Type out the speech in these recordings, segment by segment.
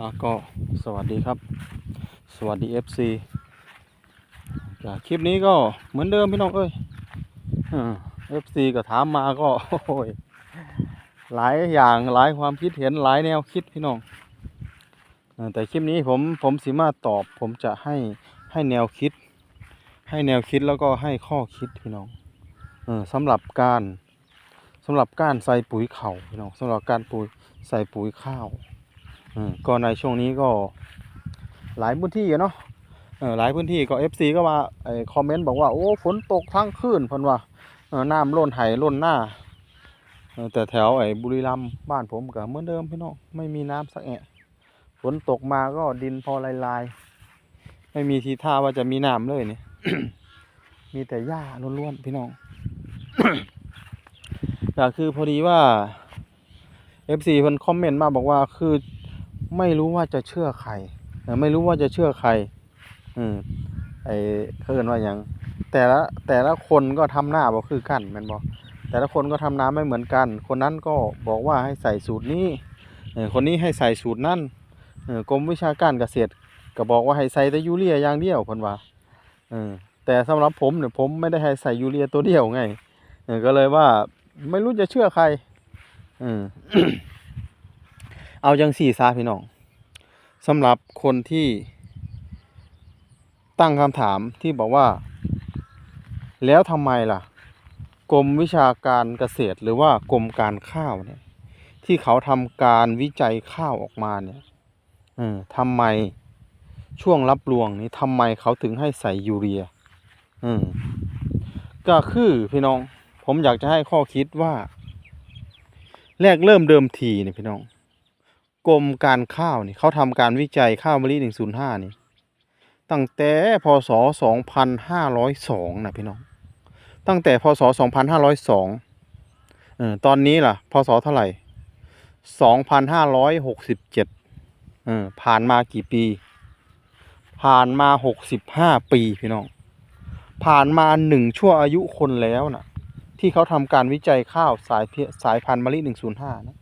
อะก็สวัสดีครับ สวัสดี FC จากคลิปนี้ก็เหมือนเดิมพี่น้องเอ้ยอ่า FC ก็ถามมาก็โอ้ยหลายอย่างหลายความคิดเห็นหลายแนวคิดพี่น้องแต่คลิปนี้ผมผมสิมาตอบ ผมจะให้ให้แนวคิด ให้แนวคิดแล้วก็ให้ข้อคิดพี่น้องเออสำหรับการสำหรับการใส่ปุ๋ยเข่าพี่น้องสำหรับการปุ๋ยใส่ปุ๋ยข้าว ก็ในช่วงนี้ก็หลายพื้นที่อะเนาะหลายพื้นที่ก็ FC ก็มาคอมเมนต์บอกว่าโอ้ฝนตกทั้งคืนพิ่นว่าน้ำล้นไหล้นหน้าแต่แถวไอ้บุรีรัมย์บ้านผมก็เหมือนเดิมพี่น้องไม่มีน้ำสักแอะฝนตกมาก็ดินพอลายๆ ไม่มีทีท่าว่าจะมีน้ำเลยเนี่ยมีแต่หญ้าล้วนๆพี่น้องก็คือพอดีว่า FC เพิ่นคอมเมนต์มาบอกว่าคือ ไม่รู้ว่าจะเชื่อใครไม่รู้ว่าจะเชื่อใครอืมไอเขาเอิ้นว่ายังแต่ละแต่ละคนก็ทำหน้าบ่คือกันแม่นบ่แต่ละคนก็ทำน้าไม่เหมือนกัน คนนั้นก็บอกว่าให้ใส่สูตรนี้คนนี้ให้ใส่สูตรนั้นอกรมวิชาการเกษตรก็บอกว่าให้ใส่แต่ยูเรียอย่างเดียวเพิ่นว่าอแต่สำหรับผมเนี่ยผมไม่ได้ให้ใส่ยูเรียตัวเดียวไงก็เลยว่าไม่รู้จะเชื่อใคร อืม เอาจังสี่ซาพี่น้องสำหรับคนที่ตั้งคำถามที่บอกว่า แล้วทำไมล่ะ กรมวิชาการเกษตรหรือว่ากรมการข้าวเนี่ย ที่เขาทำการวิจัยข้าวออกมาเนี่ยเออทำไมช่วงรับรวงนี้ทำไมเขาถึงให้ใส่ยูเรียเออก็คือพี่น้อง ผมอยากจะให้ข้อคิดว่า แรกเริ่มเดิมทีเนี่ยพี่น้อง กรมการข้าวนี่เขาทำการวิจัยข้าวมะลิ 105 นี่ ตั้งแต่พศ 2502 นะพี่น้อง ตั้งแต่พศ 2502เออตอนนี้ล่ะ พศเท่าไหร่ 2567เออผ่านมากี่ปี ผ่านมา 65 ปีพี่น้อง ผ่านมาหนึ่งชั่วอายุคนแล้วนะที่เขาทำการวิจัยข้าวสายสายพันธุ์มะลิ 105 นะ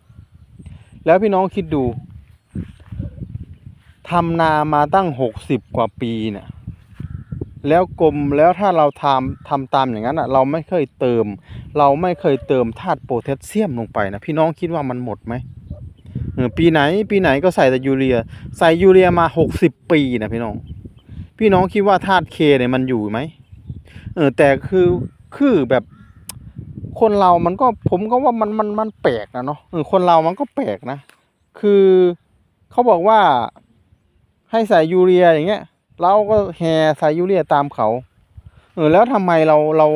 แล้วพี่น้องคิดดูทำนามาตั้งหกสิบกว่าปีเนี่ยแล้วกรมแล้วถ้าเราทำทำตามอย่างนั้นอะ เราไม่เคยเติม เราไม่เคยเติมธาตุโพแทสเซียมลงไปนะพี่น้องคิดว่ามันหมดไหมปีไหนปีไหนก็ใส่แต่ยูเรีย ใส่ยูเรียมาหกสิบปีนะพี่น้อง พี่น้องคิดว่าธาตุเคเนี่ยมันอยู่ไหมเออแต่คือคือแบบ คนเรามันก็ผมก็ว่ามันมันมันแปลกนะเนาะเออคนเรามันก็แปลกนะ คือเขาบอกว่าให้ใส่ยูเรียอย่างเงี้ย เราก็แห่ใส่ยูเรียตามเขาเออแล้วทำไมเราเรา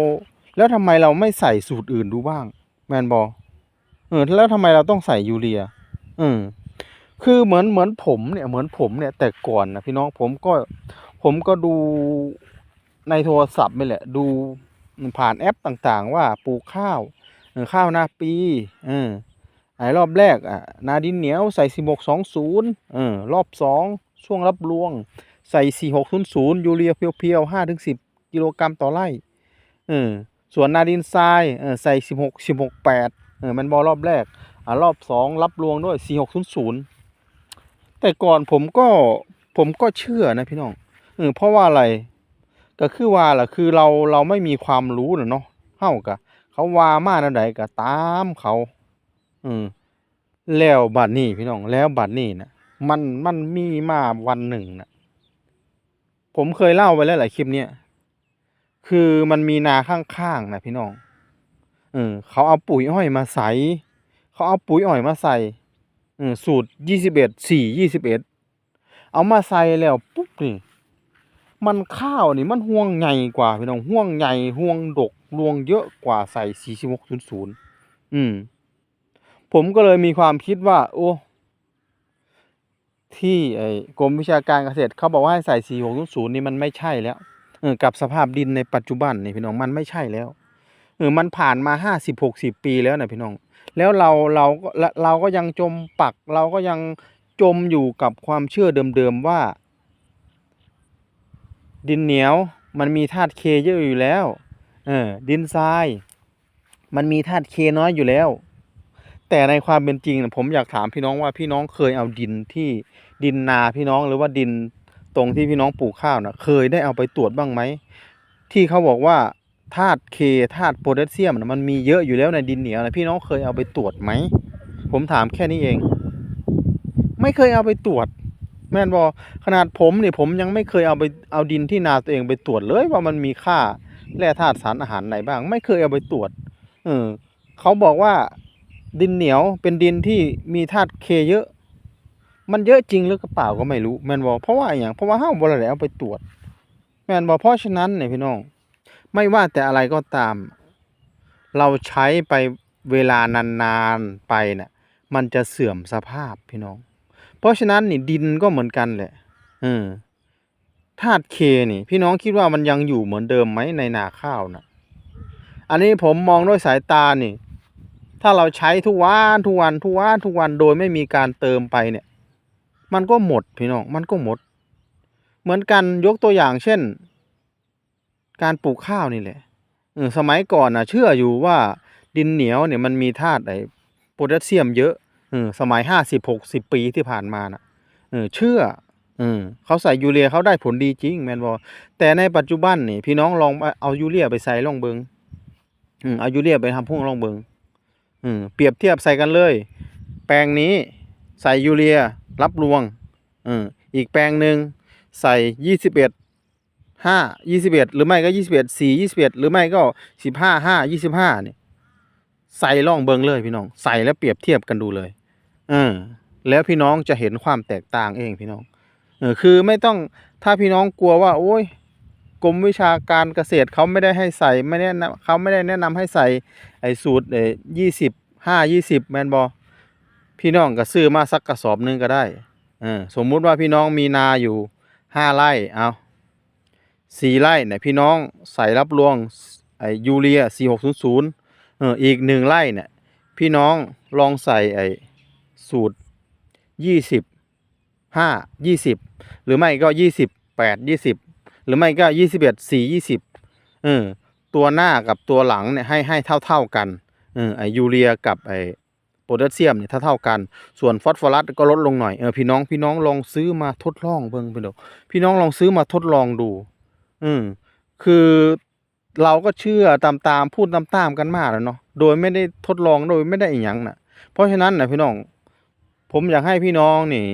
แล้วทำไมเราไม่ใส่สูตรอื่นดูบ้าง แมนบอเออแล้วทำไมเราต้องใส่ยูเรียอืมคือเหมือนเหมือนผมเนี่ยเหมือนผมเนี่ยแต่ก่อนนะพี่น้องผมก็ผมก็ดูในโทรศัพท์นี่แหละ ดู ผ่านแอปต่างๆ ว่าปลูกข้าวข้าวนาปีเออไอ้รอบแรกอะนาดินเหนียวใส่สิบหกสองศูนย์เออรอบสองช่วงรับรวง ใส่สี่หกศูนย์ศูนย์ยูเรียเพียวๆห้าถึงสิบกิโลกรัมต่อไร่เออส่วนนาดินทรายเออใส่สิบหกสิบหกแปดเออมันบอรอบแรกอ่ารอบสองรับรวงด้วยสี่หกศูนย์ศูนย์แต่ก่อนผมก็ผมก็เชื่อนะพี่น้องเออเพราะว่าอะไร ก็คือว่าล่ะคือเราเราไม่มีความรู้น่ะเนาะเฮากะเขาว่ามาแนวใดก็ตามเขา อืมแล้วบัดนี้พี่น้อง แล้วบัดนี้นะมันมันมีมาวันหนึ่งนะผมเคยเล่าไปแล้วหลายคลิปเนี้ยคือมันมีนาข้างๆนะพี่น้อง เออเขาเอาปุ๋ยอ้อยมาใส่เขาเอาปุ๋ยอ้อยมาใส่สูตรยี่สิบเอ็ดสี่ยี่สิบเอ็ดเอามาใส่แล้วปุ๊บนี่ มันข้าวนี่มันห่วงใหญ่กว่าพี่น้องห่วงใหญ่ห่วงดกรวงเยอะกว่าใส่สี่สิบหกศูนย์ศูนย์อืม ผมก็เลยมีความคิดว่า โอ้ที่ไอ้กรมวิชาการเกษตรเขาบอกว่าให้ใส่สี่หกศูนย์ศูนย์นี่มันไม่ใช่แล้วเออกับสภาพดินในปัจจุบันนี่พี่น้องมันไม่ใช่แล้วเออมันผ่านมาห้าสิบหกสิบปีแล้วนะพี่น้อง แล้วเราเราก็เราก็ยังจมปัก เราก็ยังจมอยู่กับความเชื่อเดิมๆว่า ดินเหนียวมันมีธาตุเคเยอะอยู่แล้ว เออ ดินทราย มันมีธาตุเคน้อยอยู่แล้ว แต่ในความเป็นจริงนะผมอยากถามพี่น้องว่าพี่น้องเคยเอาดินที่ดินนาพี่น้องหรือว่าดินตรงที่พี่น้องปลูกข้าวนะเคยได้เอาไปตรวจบ้างไหม ที่เขาบอกว่าธาตุเคธาตุโพแทสเซียมนะมันมีเยอะอยู่แล้วในดินเหนียวนะพี่น้องเคยเอาไปตรวจไหม ผมถามแค่นี้เอง ไม่เคยเอาไปตรวจ แม่นบอขนาดผมเนี่ยผมยังไม่เคยเอาไปเอาดินที่นาตัวเองไปตรวจเลยว่ามันมีค่าแร่ธาตุสารอาหารไหนบ้าง ไม่เคยเอาไปตรวจ เออเขาบอกว่าดินเหนียวเป็นดินที่มีธาตุเคเยอะ มันเยอะจริงหรือเปล่าก็ไม่รู้แม่นบอเพราะว่าอย่างเพราะว่าห้าบ่ได้เอาไปตรวจ แม่นบอเพราะฉะนั้นเนี่ยพี่น้อง ไม่ว่าแต่อะไรก็ตาม เราใช้ไปเวลานานๆไปเนี่ยมันจะเสื่อมสภาพพี่น้อง เพราะฉะนั้นนี่ดินก็เหมือนกันแหละเออธาตุเคนี่ พี่น้องคิดว่ามันยังอยู่เหมือนเดิมไหมในนาข้าวนะอันนี้ผมมองด้วยสายตานี่ ถ้าเราใช้ทุกวันทุกวันทุกวันทุกวันโดยไม่มีการเติมไปเนี่ย มันก็หมดพี่น้องมันก็หมด เหมือนกันยกตัวอย่างเช่น การปลูกข้าวนี่แหละสมัยก่อนนะเชื่ออยู่ว่าดินเหนียวเนี่ยมันมีธาตุไอโพแทสเซียมเยอะ สมัยห้าสิบหกสิบปีที่ผ่านมานะเออเชื่อเออเขาใส่ยูเรียเขาได้ผลดีจริงแมนบอแต่ในปัจจุบันนี่พี่น้องลองเอายูเรียไปใส่ลองเบิงอืมเอายูเรียไปทำพุ่งลองเบิงอืมเปรียบเทียบใส่กันเลย แปลงนี้ใส่ยูเรียรับรวงอืมอีกแปลงหนึ่งใส่ยี่สิบเอ็ดห้ายี่สิบเอ็ดหรือไม่ก็ยี่สิบเอ็ดสี่ยี่สิบเอ็ดหรือไม่ก็สิบห้าห้ายี่สิบห้าเนี่ยใส่ล่องเบิงเลยพี่น้อง ใส่แล้วเปรียบเทียบกันดูเลย เออแล้วพี่น้องจะเห็นความแตกต่างเองพี่น้อง เออคือไม่ต้องถ้าพี่น้องกลัวว่า โอ้ยกรมวิชาการเกษตรเขาไม่ได้ให้ใส่ไม่แนะนำเขาไม่ได้แนะนำให้ใส่ไอ้สูตรเอ้ยี่สิบห้ายี่สิบแมนบอพี่น้องก็ซื้อมาสักกระสอบหนึงก็ได้เออสมมุติว่าพี่น้องมีนาอยู่ห้าไร่เอาสี่ไร่เนี่ยพี่น้องใส่รับรวงไอ้ยูเรียสี่หกศูนย์ศูนย์เอออีกหนึ่งไร่เนี่ยพี่น้องลองใส่ไอ สูตรยี่สิบห้ายี่สิบหรือไม่ก็ยี่สิบแปดยี่สิบหรือไม่ก็ยี่สิบเอ็ดสี่ยี่สิบเออตัวหน้ากับตัวหลังเนี่ยให้ให้เท่าเท่าๆกันเออไอยูเรียกับไอโพแทสเซียมเนี่ยเท่าเท่าๆกัน ส่วนฟอสฟอรัสก็ลดลงหน่อยเออพี่น้องพี่น้องลองซื้อมาทดลองเบิ่งไปดูพี่น้องลองซื้อมาทดลองดูอืมคือเราก็เชื่อตามตามๆพูดตามตามๆกันมากแล้วเนาะโดยไม่ได้ทดลองโดยไม่ได้อีหยังน่ะเพราะฉะนั้นนะพี่น้อง ผมอยากให้พี่น้องนี่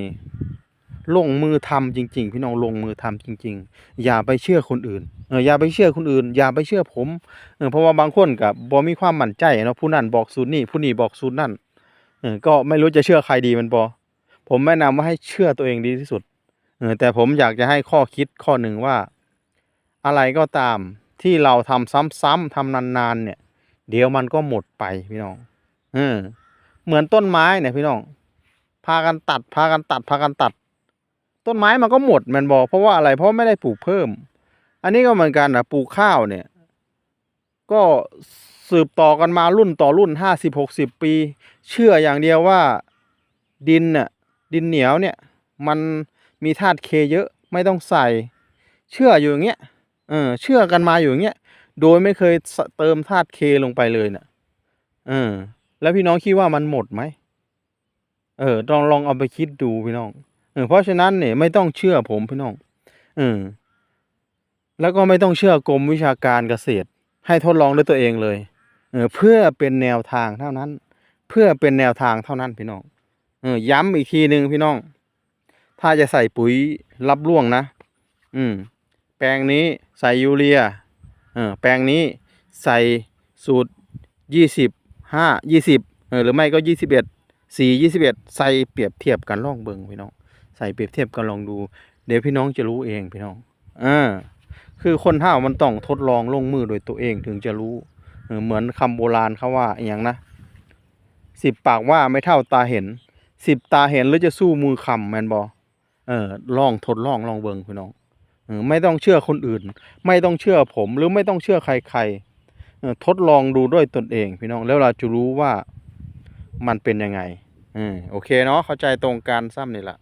ลงมือทำจริง ๆ พี่น้องลงมือทำจริง ๆ อย่าไปเชื่อคนอื่นเอออย่าไปเชื่อคนอื่น อย่าไปเชื่อผมเออเพราะว่าบางคนกับบ่มีความมั่นใจเนาะผู้นั้นบอกสูตรนี้ผู้นี้บอกสูตรนั่นเออก็ไม่รู้จะเชื่อใครดีมันบอผมแนะนำว่าให้เชื่อตัวเองดีที่สุดเออแต่ผมอยากจะให้ข้อคิดข้อหนึ่งว่า อะไรก็ตามที่เราทำซ้ำๆทำนานๆเนี่ย เดี๋ยวมันก็หมดไปพี่น้องเออเหมือนต้นไม้เนี่ยพี่น้องากันตัด พากันตัด พากันตัด ต้นไม้มันก็หมดแมันบอกเพราะว่าอะไรเพราะไม่ได้ปลูกเพิ่ม อันนี้ก็เหมือนกันนะปลูกข้าวเนี่ย ก็สืบต่อกันมารุ่นต่อรุ่นห้าสิบหกสิบปี เชื่ออย่างเดียวว่าดินน่ะดินเหนียวเนี่ย มันมีธาตุเคเยอะไม่ต้องใส่ เชื่ออยู่อย่างเงี้ยเออเชื่อกันมาอยู่อย่างเงี้ยโดยไม่เคยเติมธาตุเคลงไปเลยน่ะเออแล้วพี่น้องคิดว่ามันหมดไหม เออลองลองเอาไปคิดดูพี่น้องเออเพราะฉะนั้นเนี่ยไม่ต้องเชื่อผมพี่น้องเออแล้วก็ไม่ต้องเชื่อกรมวิชาการเกษตร ให้ทดลองด้วยตัวเองเลยเออเพื่อเป็นแนวทางเท่านั้น เพื่อเป็นแนวทางเท่านั้นพี่น้องเออย้ำอีกทีหนึ่งพี่น้อง ถ้าจะใส่ปุ๋ยรับร่วงนะ อืม แปลงนี้ใส่ยูเรียเออแปลงนี้ใส่สูตรยี่สิบห้ายี่สิบเออหรือไม่ก็ยี่สิบเอ็ด สี่ยี่สิบเอ็ดใส่เปรียบเทียบกันลองเบิ่งพี่น้อง ใส่เปรียบเทียบกันลองดู เดี๋ยวพี่น้องจะรู้เองพี่น้องอ่าคือคนเท่ามันต้องทดลองลงมือโดยตัวเองถึงจะรู้ เหมือนคำโบราณเขาว่าอย่างนะสิบปากว่าไม่เท่าตาเห็นสิบตาเห็นหรือจะสู้มือคำแมนบอเออลองทดลองลองเบิ่งพี่น้องออไม่ต้องเชื่อคนอื่น ไม่ต้องเชื่อผมหรือไม่ต้องเชื่อใครๆทดลองดูด้วยตนเองพี่น้องแล้วเราจะรู้ว่า มันเป็นยังไงอือโอเคเนาะเข้าใจตรงการซ้ำนี่แหละ